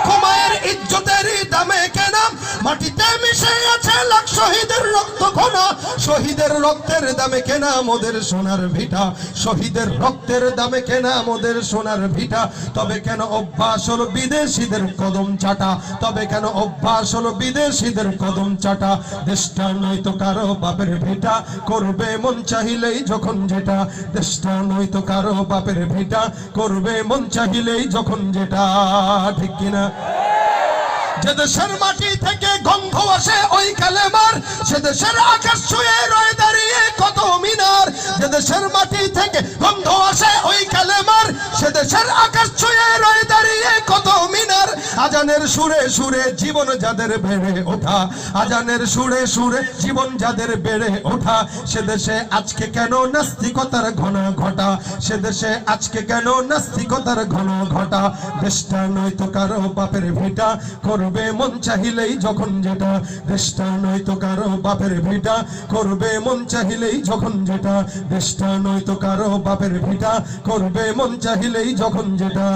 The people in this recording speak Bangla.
লক্ষ মায়ের ইজ্জতে মাটিতে মিশে আছে লাখ শহীদের রক্ত খোনা শহীদের রক্তের দামে কেনা মোদের সোনার ভিটা। শহীদের রক্তের দামে কেনা মোদের সোনার ভিটা। তবে কেন অভ্যাস হলো বিদেশিদের কদম চাটা? তবে কেন অভ্যাস হলো বিদেশিদের কদম চাটা? দেশটা নয় তো কারও বাপের ভিটা। করবে মন চাহিলেই যখন যেটা। দেশটা নয় তো কারও বাপের ভিটা। করবে মন চাহিলেই যখন যেটা। ঠিক কিনা? যে দেশের মাটি থেকে গন্ধ আসে ওই কালেমার, সে দেশের আকাশ ছুঁয়ে রয়ে দাঁড়িয়ে কত মিনার। যে দেশের মাটি থেকে গন্ধ আসে ওই কালেমার, সে দেশের আকাশ ছুঁয়ে রয়ে দাঁড়িয়ে কত মিনার। আজানের সুরে সুরে জীবন যাদের বেড়ে ওঠা, আজানের সুরে সুরে জীবন যাদের বেড়ে ওঠা, সে দেশে আজকে কেন নাস্তিকতার ঘন ঘটা? সে দেশে আজকে কেন নাস্তিকতার ঘন ঘটা? দেশটা নয়তো কারও বাপের ভিটা, করবে মন চাহিলেই যখন যেটা। দেশটা নয়তো কারও বাপের ভিটা, করবে মন চাহিলেই যখন যেটা। দেশটা নয়তো কারও বাপের ভিটা, করবে মন চাহিলেই যখন যেটা।